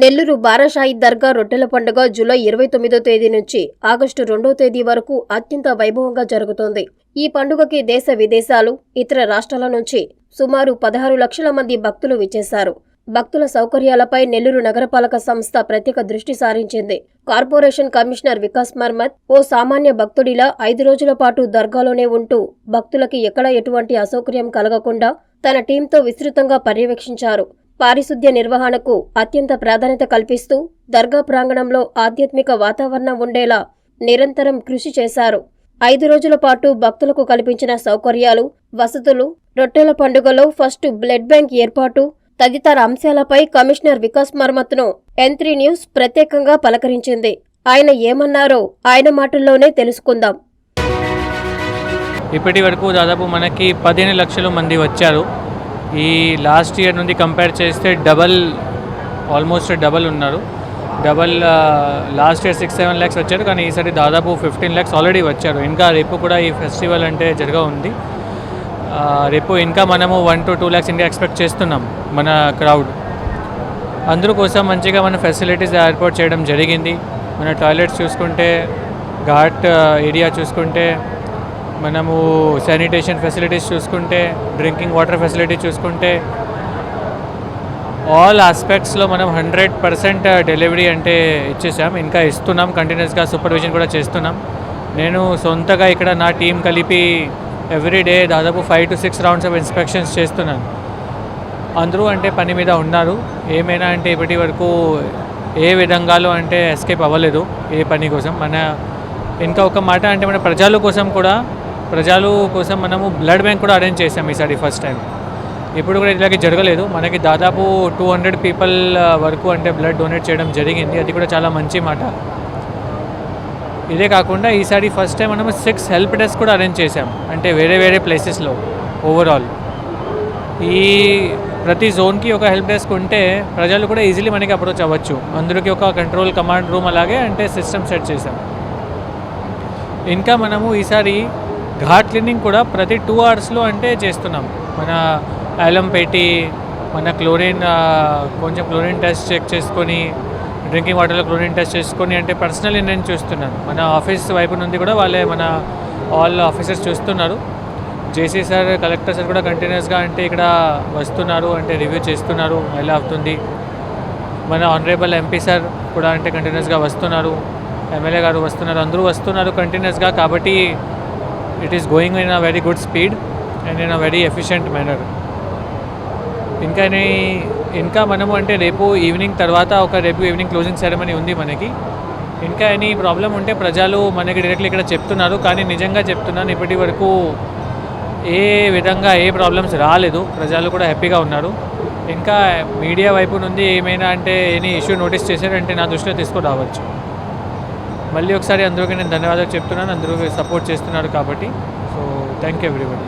నెల్లూరు బారాషాయి దర్గా రొట్టెల పండుగ జూలై ఇరవై తొమ్మిదో తేదీ నుంచి ఆగస్టు రెండో తేదీ వరకు అత్యంత వైభవంగా జరుగుతోంది. ఈ పండుగకి దేశ విదేశాలు ఇతర రాష్ట్రాల నుంచి సుమారు పదహారు లక్షల మంది భక్తులు విచ్చేశారు. భక్తుల సౌకర్యాలపై నెల్లూరు నగరపాలక సంస్థ ప్రత్యేక దృష్టి సారించింది. కార్పొరేషన్ కమిషనర్ వికాస్ మర్మత్ ఓ సామాన్య భక్తుడిలా ఐదు రోజుల పాటు దర్గాలోనే ఉంటూ భక్తులకి ఎక్కడ ఎటువంటి అసౌకర్యం కలగకుండా తన టీంతో విస్తృతంగా పర్యవేక్షించారు. పారిశుద్ధ్య నిర్వహణకు అత్యంత ప్రాధాన్యత కల్పిస్తూ దర్గా ప్రాంగణంలో ఆధ్యాత్మిక వాతావరణం ఉండేలా నిరంతరం కృషి చేశారు. ఐదు రోజుల పాటు భక్తులకు కల్పించిన సౌకర్యాలు వసతులు రొట్టెల పండుగలో ఫస్ట్ బ్లడ్ బ్యాంక్ ఏర్పాటు తదితర అంశాలపై కమిషనర్ వికాస్ మర్మత్ను ఎన్ త్రీ న్యూస్ ప్రత్యేకంగా పలకరించింది. ఆయన ఏమన్నారో ఆయన మాటల్లోనే తెలుసుకుందాం. ఇప్పటి వరకు దాదాపు మనకి పదిహేను లక్షల మంది వచ్చారు. ఈ లాస్ట్ ఇయర్ నుండి కంపేర్ చేస్తే డబల్ ఆల్మోస్ట్ డబల్ ఉన్నారు. Double last year six seven lakhs వచ్చారు కానీ ఈసారి దాదాపు ఫిఫ్టీన్ ల్యాక్స్ ఆల్రెడీ వచ్చారు. ఇంకా రేపు కూడా ఈ ఫెస్టివల్ అంటే జరగ ఉంది. రేపు ఇంకా మనము వన్ టు టూ ల్యాక్స్ ఇంకా ఎక్స్పెక్ట్ చేస్తున్నాం మన క్రౌడ్. అందరూ కోసం మంచిగా మన ఫెసిలిటీస్ ఏర్పాటు చేయడం జరిగింది. మన టాయిలెట్స్ చూసుకుంటే ఘాట్ ఏరియా చూసుకుంటే మనము శానిటేషన్ ఫెసిలిటీస్ చూసుకుంటే డ్రింకింగ్ వాటర్ ఫెసిలిటీ చూసుకుంటే ఆల్ ఆస్పెక్ట్స్లో మనం హండ్రెడ్ పర్సెంట్ డెలివరీ అంటే ఇచ్చేసాం. ఇంకా ఇస్తున్నాం కంటిన్యూస్గా సూపర్విజన్ కూడా చేస్తున్నాం. నేను సొంతగా ఇక్కడ నా టీం కలిపి ఎవ్రీ డే దాదాపు five to six rounds of inspections చేస్తున్నాను. అందరూ అంటే పని మీద ఉన్నారు. ఏమైనా అంటే ఇప్పటి వరకు ఏ విధంగాలో అంటే ఎస్కేప్ అవ్వలేదు ఏ పని కోసం. మన ఇంకా ఒక మాట అంటే మన ప్రజల కోసం కూడా ప్రజలు కోసం మనము బ్లడ్ బ్యాంక్ కూడా అరేంజ్ చేసాం ఈసారి ఫస్ట్ టైం. ఇప్పుడు కూడా ఇలాగే జరగలేదు. మనకి దాదాపు టూ హండ్రెడ్ పీపుల్ వరకు అంటే బ్లడ్ డొనేట్ చేయడం జరిగింది. అది కూడా చాలా మంచి మాట. ఇదే కాకుండా ఈసారి ఫస్ట్ టైం మనం సిక్స్ హెల్ప్ డెస్క్ కూడా అరేంజ్ చేసాం అంటే వేరే వేరే ప్లేసెస్లో ఓవరాల్ ఈ ప్రతి జోన్కి ఒక హెల్ప్ డెస్క్ ఉంటే ప్రజలు కూడా ఈజీలీ మనకి అప్రోచ్ అవ్వచ్చు. అందరికి ఒక కంట్రోల్ కమాండ్ రూమ్ అలాగే అంటే సిస్టమ్ సెట్ చేసాం ఇంకా మనము ఈసారి ఘాట్ క్లీనింగ్ కూడా ప్రతి టూ అవర్స్లో అంటే చేస్తున్నాం. మన అలం పెట్టి మన క్లోరిన్ కొంచెం క్లోరిన్ టెస్ట్ చెక్ చేసుకొని డ్రింకింగ్ వాటర్లో క్లోరిన్ టెస్ట్ చేసుకొని అంటే పర్సనల్లీ నేను చూస్తున్నాను. మన ఆఫీస్ వైపు నుండి కూడా వాళ్ళే మన ఆల్ ఆఫీసర్స్ చూస్తున్నారు. జేసీ సార్ కలెక్టర్ సార్ కూడా కంటిన్యూస్గా అంటే ఇక్కడ వస్తున్నారు అంటే రివ్యూ చేస్తున్నారు ఎలా అవుతుంది. మన ఆనరేబుల్ ఎంపీ సార్ కూడా అంటే కంటిన్యూస్గా వస్తున్నారు. ఎమ్మెల్యే గారు వస్తున్నారు అందరూ వస్తున్నారు కంటిన్యూస్గా కాబట్టి it is going in a very good speed and in a very efficient manner ఇంకా ఇంకా మనము అంటే రేపు ఈవినింగ్ తర్వాత ఒక రేపు ఈవినింగ్ క్లోజింగ్ సెరమనీ ఉంది మనకి. ఇంకా ఎనీ ప్రాబ్లం ఉంటే ప్రజలు మనకి డైరెక్ట్లీ ఇక్కడ చెప్తున్నారు. కానీ నిజంగా చెప్తున్నాను ఇప్పటి వరకు ఏ విధంగా ఏ ప్రాబ్లమ్స్ రాలేదు. ప్రజలు కూడా హ్యాపీగా ఉన్నారు. ఇంకా మీడియా వైపు నుండి ఏమైనా అంటే ఎనీ ఇష్యూ నోటీస్ చేశారంటే నా దృష్టిలో తీసుకురావచ్చు. మళ్ళీ ఒకసారి అందరికీ నేను ధన్యవాదాలు చెప్తున్నాను. అందరూ సపోర్ట్ చేస్తున్నారు కాబట్టి. So thank you everybody